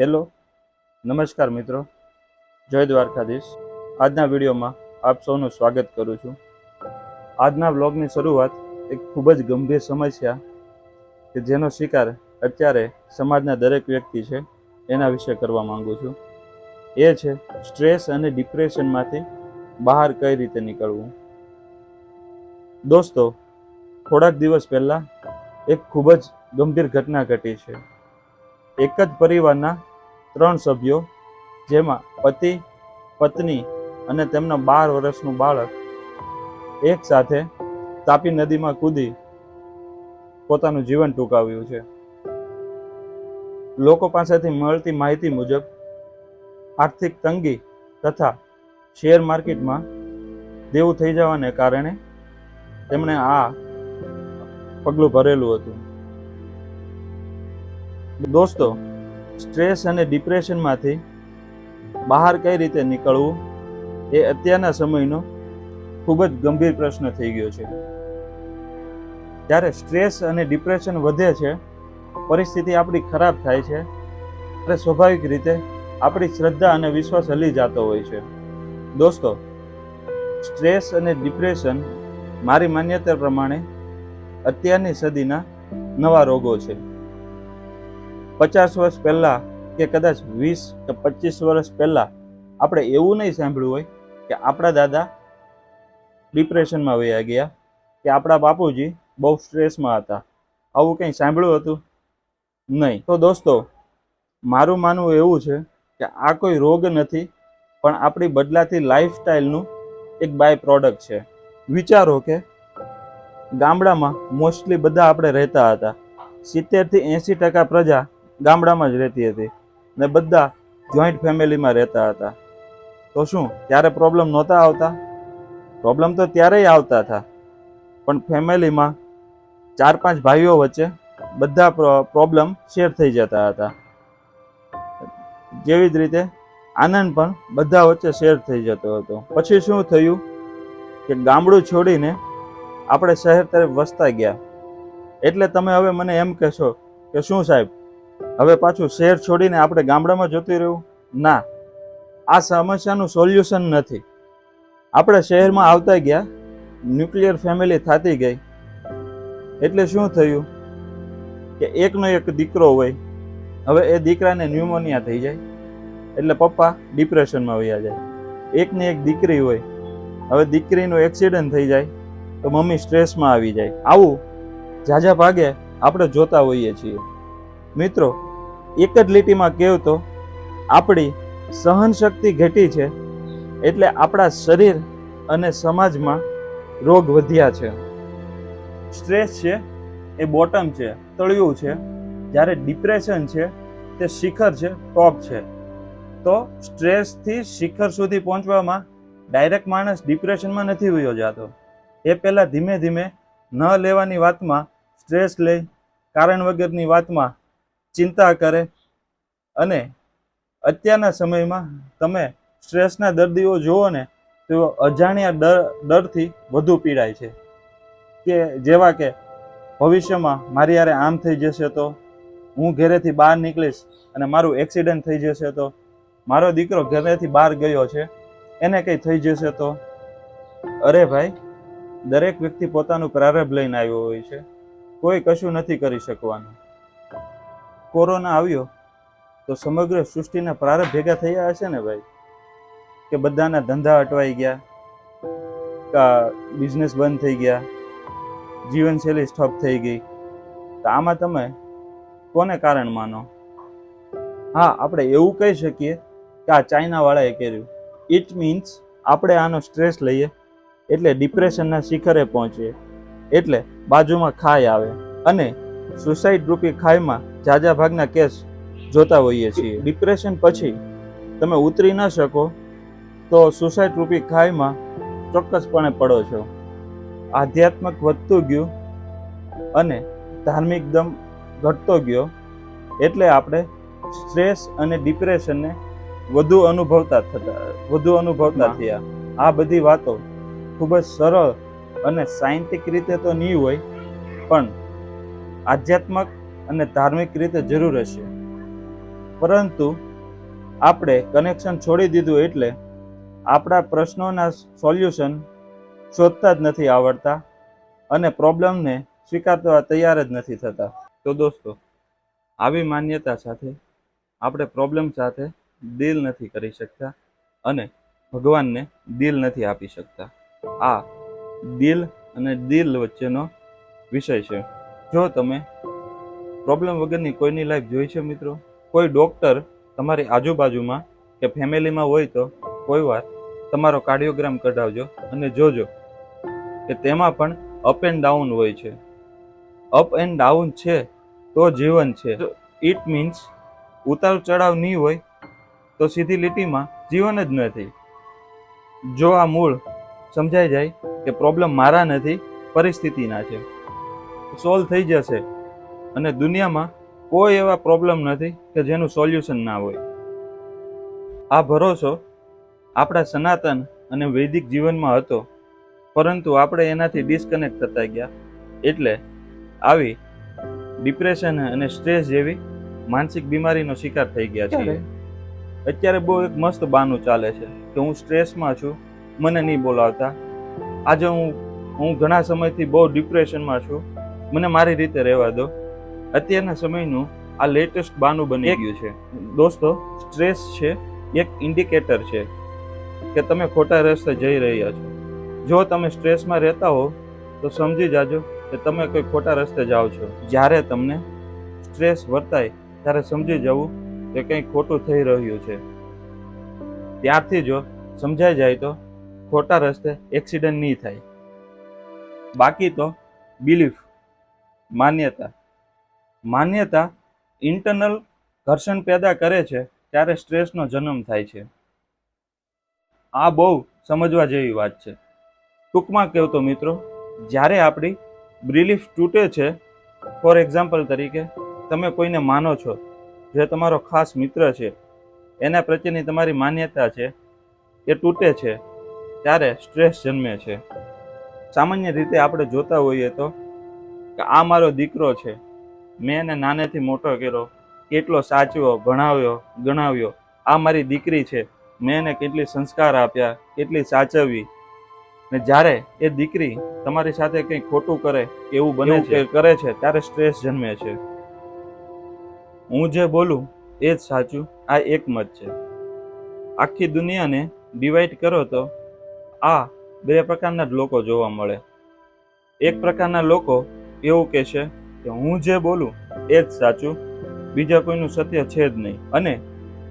Hello, નમસ્કાર મિત્રો. જય દ્વારકાધીશ. આજના વિડીયોમાં આપ સૌનું સ્વાગત કરું છું. આજના વ્લોગની શરૂઆત એક ખૂબ જ ગંભીર સમસ્યા કે જેનો શિકાર અત્યારે સમાજના દરેક વ્યક્તિ છે એના વિશે કરવા માંગુ છું. એ છે સ્ટ્રેસ અને ડિપ્રેશનમાંથી બહાર કઈ રીતે નીકળવું? દોસ્તો, થોડાક દિવસ પહેલાં એક ખૂબ જ ગંભીર ઘટના ઘટી છે. એક જ પરિવારના ત્રણ સભ્યો, જેમાં પતિ, પત્ની અને તેમના બાર વર્ષનું બાળક એક સાથે તાપી નદીમાં કૂદી પોતાનું જીવન ટૂંકાવ્યું છે. લોકો પાસેથી મળતી માહિતી મુજબ, આર્થિક તંગી તથા શેર માર્કેટમાં દેવું થઈ જવાને કારણે તેમણે આ પગલું ભરેલું હતું. દોસ્તો સ્ટ્રેસ અને ડિપ્રેશનમાંથી બહાર કઈ રીતે નીકળવું એ અત્યારના સમયનો ખૂબ જ ગંભીર પ્રશ્ન થઈ ગયો છે. જ્યારે સ્ટ્રેસ અને ડિપ્રેશન વધે છે, પરિસ્થિતિ આપણી ખરાબ થાય છે, ત્યારે સ્વાભાવિક રીતે આપણી શ્રદ્ધા અને વિશ્વાસ હલી જતો હોય છે. દોસ્તો, સ્ટ્રેસ અને ડિપ્રેશન મારી માન્યતા પ્રમાણે અત્યારની સદીના નવા રોગો છે. પચાસ વર્ષ પહેલાં કે કદાચ વીસ કે પચીસ વર્ષ પહેલાં આપણે એવું નહીં સાંભળ્યું હોય કે આપણા દાદા ડિપ્રેશનમાં વયા ગયા, કે આપણા બાપુજી બહુ સ્ટ્રેસમાં હતા. આવું કંઈ સાંભળ્યું હતું? નહીં. તો દોસ્તો, મારું માનવું એવું છે કે આ કોઈ રોગ નથી, પણ આપણી બદલાતી લાઈફસ્ટાઈલનું એક બાય પ્રોડક્ટ છે. વિચારો કે ગામડામાં મોસ્ટલી બધા આપણે રહેતા હતા. સિત્તેરથી એંસી ટકા પ્રજા ગામડામાં જ રહેતી હતી ને બધા જોઈન્ટ ફેમિલીમાં રહેતા હતા. તો શું, ત્યારે પ્રોબ્લેમ નહોતા આવતા? પ્રોબ્લેમ તો ત્યારેય આવતા હતા. પણ ફેમિલીમાં ચાર પાંચ ભાઈઓ વચ્ચે બધા પ્રોબ્લેમ શેર થઈ જતા હતા. જેવી જ રીતે આનંદ પણ બધા વચ્ચે શેર થઈ જતો હતો. પછી શું થયું કે ગામડું છોડીને આપણે શહેર તરફ વસતા ગયા. એટલે તમે હવે મને એમ કહેશો કે શું સાહેબ હવે પાછું શહેર છોડીને આપણે ગામડામાં જતું રહેવું ના. આ સમસ્યાનું સોલ્યુશન નથી. આપણે શહેરમાં આવતા ગયા. ન્યુક્લિયર ફેમિલી થતી ગઈ. એટલે શું થયું? કે એકનો એક દીકરો હોય. હવે એ દીકરાને ન્યુમોનિયા થઈ જાય. એટલે પપ્પા ડિપ્રેશનમાં વયા જાય. એકની એક દીકરી હોય. હવે દીકરીનું એક્સિડન્ટ થઈ જાય. તો મમ્મી સ્ટ્રેસમાં આવી જાય. આવું ઝાઝા ભાગે આપણે જોતા હોઈએ છીએ. મિત્રો એક જ લીટીમાં કહેવું તો, આપણી સહન શક્તિ ઘટી છે એટલે આપણા શરીર અને સમાજમાં રોગ વધ્યા છે. સ્ટ્રેસ છે એ બોટમ છે, તળિયું છે, જ્યારે ડિપ્રેશન છે તે શિખર છે, ટોપ છે. તો સ્ટ્રેસથી શિખર સુધી પહોંચવામાં ડાયરેક્ટ માણસ ડિપ્રેશનમાં નથી વયો જતો. એ પહેલાં ધીમે ધીમે ન લેવાની વાતમાં સ્ટ્રેસ લઈ કારણ વગરની વાતમાં ચિંતા કરે અને અત્યારના સમયમાં તમે સ્ટ્રેસના દર્દીઓ જુઓ ને તેઓ અજાણ્યા ડર ડરથી વધુ પીડાય છે. કે જેવા કે ભવિષ્યમાં મારી યારે આમ થઈ જશે તો હું ઘરેથી બહાર નીકળીશ અને મારું એક્સિડન્ટ થઈ જશે તો મારો દીકરો ઘરેથી બહાર ગયો છે, એને કંઈ થઈ જશે તો? અરે ભાઈ, દરેક વ્યક્તિ પોતાનું પ્રારંભ લઈને આવ્યો હોય છે. કોઈ કશું નથી કરી શકવાનું. કોરોના આવ્યો, તો સમગ્ર સૃષ્ટિના પ્રારંભ ભેગા થયા હશે ને ભાઈ? કે બધાના ધંધા અટવાઈ ગયા બિઝનેસ બંધ થઈ ગયા, જીવનશૈલી સ્ટોપ થઈ ગઈ? તો આમાં તમે કોને કારણ માનો? હા, આપણે એવું કહી શકીએ કે આ ચાઇનાવાળાએ કર્યું. ઇટ મીન્સ આપણે આનો સ્ટ્રેસ લઈએ, એટલે ડિપ્રેશનના શિખરે પહોંચીએ. એટલે બાજુમાં ખાઈ આવે. અને સુસાઇડ રૂપી ખાઈમાં ઝાઝા ભાગના કેસ જોતા હોઈએ છીએ. ડિપ્રેશન પછી તમે ઉતરી ન શકો તો સુસાઇડ રૂપી ખાઈમાં ચોક્કસપણે પડો છો. આધ્યાત્મક વધતું ગયું અને ધાર્મિક દમ ઘટતો ગયો એટલે આપણે સ્ટ્રેસ અને ડિપ્રેશનને વધુ અનુભવતા થતા વધુ અનુભવતા થયા. આ બધી વાતો ખૂબ જ સરળ અને સાયન્ટિક રીતે તો નહીં હોય પણ આધ્યાત્મક અને ધાર્મિક રીતે જરૂર હશે. પરંતુ આપણે કનેક્શન છોડી દીધું એટલે આપણા પ્રશ્નોના સોલ્યુશન શોધતા જ નથી આવડતા અને પ્રોબ્લેમને સ્વીકારવા તૈયાર જ નથી થતા. તો દોસ્તો, આવી માન્યતા સાથે આપણે પ્રોબ્લેમ સાથે ડીલ નથી કરી શકતા અને ભગવાનને દિલ નથી આપી શકતા. આ દિલ અને દિલ વચ્ચેનો વિષય છે. જો તમે પ્રોબ્લેમ વગરની કોઈની લાઈફ જોઈ છે મિત્રો? કોઈ ડૉક્ટર તમારી આજુબાજુમાં કે ફેમિલીમાં હોય તો કોઈ વાર તમારો કાર્ડિયોગ્રામ કઢાવજો અને જોજો કે તેમાં પણ અપ એન્ડ ડાઉન હોય છે. અપ એન્ડ ડાઉન છે તો જીવન છે. ઇટ મીન્સ ઉતાર ચઢાવ નહીં હોય તો સીધી લીટીમાં જીવન જ નથી. જો આ મૂળ સમજાઈ જાય કે પ્રોબ્લેમ મારા નથી પરિસ્થિતિના છે. સોલ્વ થઈ જશે. અને દુનિયામાં કોઈ એવા પ્રોબ્લેમ નથી કે જેનું સોલ્યુશન ના હોય. આ ભરોસો આપણા સનાતન અને વૈદિક જીવનમાં હતો પરંતુ આપણે એનાથી ડિસ્કનેક્ટ થતા ગયા. એટલે આવી ડિપ્રેશન અને સ્ટ્રેસ જેવી માનસિક બીમારીનો શિકાર થઈ ગયા છીએ. અત્યારે બહુ એક મસ્ત બાનું ચાલે છે કે હું સ્ટ્રેસમાં છું મને નહીં બોલાવતા. આજે હું હું ઘણા સમયથી બહુ ડિપ્રેશનમાં છું. મને મારી રીતે રહેવા દો. અત્યારના સમયનું આ લેટેસ્ટ બાનું બની ગયું છે. દોસ્તો સ્ટ્રેસ છે એક ઇન્ડિકેટર છે કે તમે ખોટા રસ્તે જઈ રહ્યા છો. જો તમે સ્ટ્રેસમાં રહેતા હો તો સમજી જાજો કે તમે કોઈ ખોટા રસ્તે જાઓ છો. જ્યારે તમને સ્ટ્રેસ વર્તાય ત્યારે સમજી જવું કે કંઈ ખોટું થઈ રહ્યું છે. ત્યારથી જો સમજાઈ જાય તો ખોટા રસ્તે એક્સિડન્ટ નહીં થાય. બાકી તો બિલીફ માન્યતા માન્યતા ઇન્ટરનલ ઘર્ષણ પેદા કરે છે ત્યારે સ્ટ્રેસનો જન્મ થાય છે. આ બહુ સમજવા જેવી વાત છે. ટૂંકમાં કહું મિત્રો, જ્યારે આપણી બ્રિલીફ તૂટે છે ફોર એક્ઝામ્પલ તરીકે, તમે કોઈને માનો છો, જે તમારો ખાસ મિત્ર છે, એના પ્રત્યેની તમારી માન્યતા છે, એ તૂટે છે, ત્યારે સ્ટ્રેસ જન્મે છે. સામાન્ય રીતે આપણે જોતા હોઈએ તો, કે આ મારો દીકરો છે મેં એને નાનેથી મોટો કર્યો કેટલો સાચવ્યો ભણાવ્યો ગણાવ્યો. આ મારી દીકરી છે. મેં એને કેટલી સંસ્કાર આપ્યા કેટલી સાચવવી. ને જ્યારે એ દીકરી તમારી સાથે કંઈ ખોટું કરે એવું બને છે કરે છે ત્યારે સ્ટ્રેસ જન્મે છે. હું જે બોલું એ જ સાચું આ એક મત છે. આખી દુનિયાને ડિવાઈડ કરો તો આ બે પ્રકારના જ લોકો જોવા મળે. એક પ્રકારના લોકો એવું કહેશે કે હું જે બોલું એ જ સાચું? બીજા કોઈનું સત્ય છે જ નહીં. અને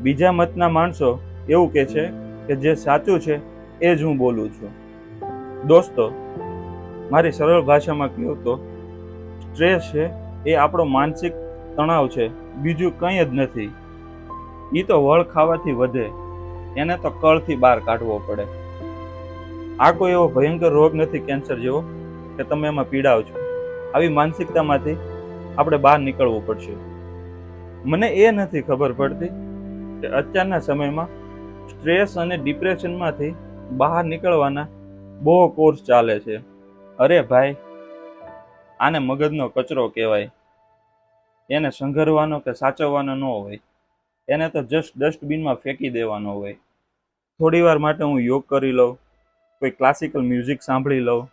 બીજા મતના માણસો એવું કહે છે કે જે સાચું છે એ જ હું બોલું છું. દોસ્તો, મારી સરળ ભાષામાં કહ્યું તો સ્ટ્રેસ છે એ આપણો માનસિક તણાવ છે, બીજું કંઈ જ નથી. એ તો વળ ખાવાથી વધે. એને તો કળથી બહાર કાઢવો પડે. આ કોઈ એવો ભયંકર રોગ નથી કેન્સર જેવો કે તમે એમાં પીડાવ છો. આવી માનસિકતામાંથી આપણે બહાર નીકળવું પડશે. મને એ નથી ખબર પડતી કે અત્યારના સમયમાં સ્ટ્રેસ અને ડિપ્રેશનમાંથી બહાર નીકળવાના બહુ કોર્સ ચાલે છે. અરે ભાઈ, આને મગજનો કચરો કહેવાય. એને સંઘરવાનો કે સાચવવાનો ન હોય. એને તો જસ્ટ ડસ્ટબિનમાં ફેંકી દેવાનો હોય. થોડીવાર માટે હું યોગ કરી લઉં, કોઈ ક્લાસિકલ મ્યુઝિક સાંભળી લઉં,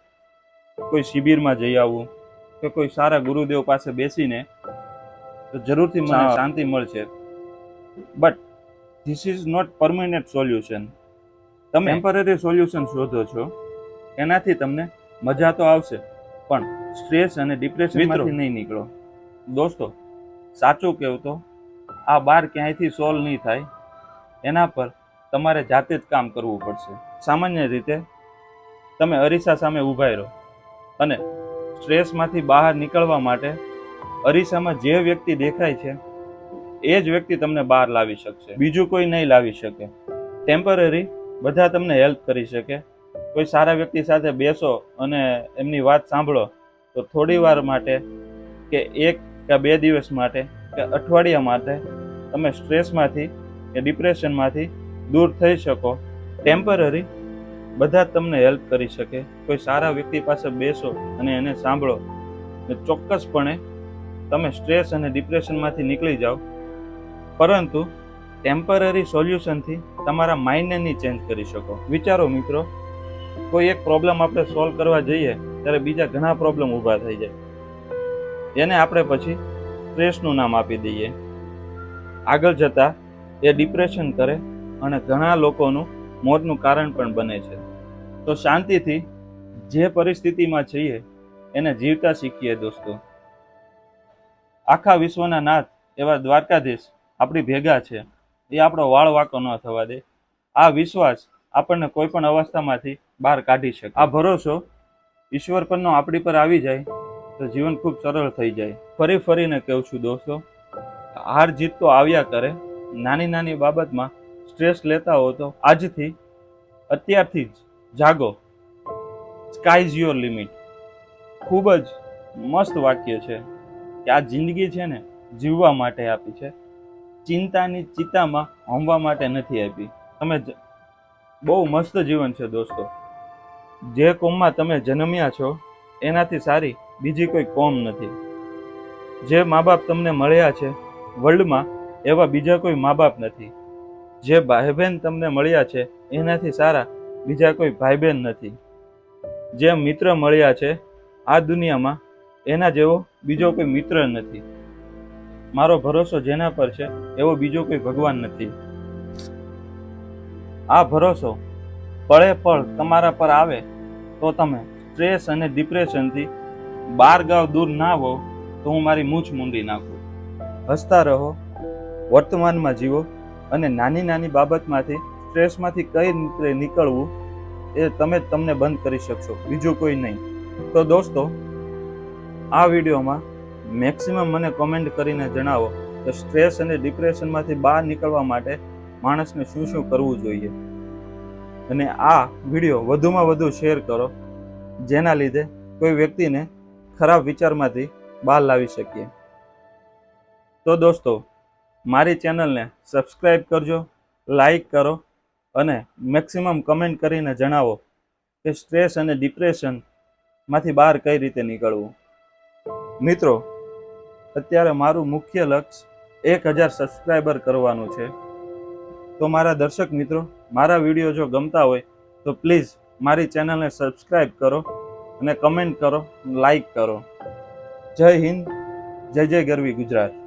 કોઈ શિબિરમાં જઈ આવું. કે કોઈ સારા ગુરુદેવ પાસે બેસીને તો જરૂરથી મને શાંતિ મળશે. But this is not permanent solution તમે ટેમ્પરરી સોલ્યુશન શોધો છો એનાથી તમને મજા તો આવશે પણ સ્ટ્રેસ અને ડિપ્રેશનમાંથી નહીં નીકળો. દોસ્તો સાચું કહેવું તો આ બાર ક્યાંયથી સોલ્વ નહીં થાય એના પર તમારે જાતે જ કામ કરવું પડશે. સામાન્ય રીતે તમે અરીસા સામે ઊભા રહો અને સ્ટ્રેસમાંથી બહાર નીકળવા માટે અરીસામાં જે વ્યક્તિ દેખાય છે, એ જ વ્યક્તિ તમને બહાર લાવી શકશે. બીજું કોઈ નહીં લાવી શકે. ટેમ્પરરી બધા તમને હેલ્પ કરી શકે. કોઈ સારા વ્યક્તિ સાથે બેસો અને એમની વાત સાંભળો, તો થોડી વાર માટે કે એક કે બે દિવસ માટે કે અઠવાડિયા માટે તમે સ્ટ્રેસમાંથી કે ડિપ્રેશનમાંથી દૂર થઈ શકો. ટેમ્પરરી બધા તમને હેલ્પ કરી શકે. કોઈ સારા વ્યક્તિ પાસે બેસો અને એને સાંભળો. ને ચોક્કસપણે તમે સ્ટ્રેસ અને ડિપ્રેશનમાંથી નીકળી જાઓ. પરંતુ ટેમ્પરરી સોલ્યુશનથી તમારા માઇન્ડને નહીં ચેન્જ કરી શકો. વિચારો મિત્રો, કોઈ એક પ્રોબ્લેમ આપણે સોલ્વ કરવા જઈએ, ત્યારે બીજા ઘણા પ્રોબ્લેમ ઊભા થઈ જાય. એને આપણે પછી સ્ટ્રેસનું નામ આપી દઈએ. આગળ જતાં એ ડિપ્રેશન કરે અને ઘણા લોકોનું મોતનું કારણ પણ બને છે. તો શાંતિથી જે પરિસ્થિતિમાં છીએ, એને જીવતા શીખીએ દોસ્તો. આખા વિશ્વના નાથ એવા દ્વારકાધીશ આપણી ભેગા છે. એ આપણો વાળ વાંકો ન થવા દે. આ વિશ્વાસ આપણને કોઈ પણ અવસ્થામાંથી બહાર કાઢી શકે. આ ભરોસો ઈશ્વર પરનો આપણી પર આવી જાય, તો જીવન ખૂબ સરળ થઈ જાય. ફરી ફરીને કહું છું દોસ્તો, હાર જીત તો આવ્યા કરે. નાની નાની બાબતમાં સ્ટ્રેસ લેતા હો તો આજથી, અત્યારથી જ જાગો. સ્કાય ઇઝ યોર લિમિટ ખૂબ જ મસ્ત વાક્ય છે કે આ જિંદગી છે ને જીવવા માટે આપી છે. ચિંતાની ચિત્તામાં હોમવા માટે નથી આપી. તમે બહુ મસ્ત જીવન છે દોસ્તો. જે કોમમાં તમે જન્મ્યા છો, એનાથી સારી બીજી કોઈ કોમ નથી. જે મા બાપ તમને મળ્યા છે વર્લ્ડમાં એવા બીજા કોઈ મા બાપ નથી. જે ભાઈ બહેન તમને મળ્યા છે, એનાથી સારા બીજા કોઈ ભાઈ બહેન નથી. જે મિત્ર મળ્યા છે, આ દુનિયામાં એના જેવો બીજો કોઈ મિત્ર નથી. મારો ભરોસો જેના પર છે, એવો બીજો કોઈ ભગવાન નથી. આ ભરોસો પળે પળ તમારા પર આવે, તો તમે સ્ટ્રેસ અને ડિપ્રેશનથી બાર ગાવ દૂર ના હો તો હું મારી મૂછ મૂંડી નાખું. હસતા રહો, વર્તમાનમાં જીવો અને નાની નાની બાબતમાંથી, સ્ટ્રેસમાંથી કઈ રીતે નીકળવું એ તમે તમને બંધ કરી શકશો, બીજું કોઈ નહીં. તો દોસ્તો, આ વિડીયોમાં મેક્સિમમ મને કોમેન્ટ કરીને જણાવો કે સ્ટ્રેસ અને ડિપ્રેશનમાંથી બહાર નીકળવા માટે માણસને શું શું કરવું જોઈએ. અને આ વીડિયો વધુમાં વધુ શેર કરો, જેના લીધે કોઈ વ્યક્તિને ખરાબ વિચારમાંથી બહાર લાવી શકીએ. તો દોસ્તો મારી ચેનલને સબસ્ક્રાઈબ કરજો લાઈક કરો અને મેક્સિમમ કમેન્ટ કરીને જણાવો કે સ્ટ્રેસ અને ડિપ્રેશનમાંથી બહાર કઈ રીતે નીકળવું. મિત્રો, અત્યારે મારું મુખ્ય લક્ષ્ય એક હજાર સબસ્ક્રાઈબર કરવાનું છે. તો મારા દર્શક મિત્રો, મારા વીડિયો જો ગમતા હોય તો પ્લીઝ મારી ચેનલને સબસ્ક્રાઈબ કરો અને કમેન્ટ કરો લાઈક કરો. જય હિન્દ, જય જય ગરવી ગુજરાત.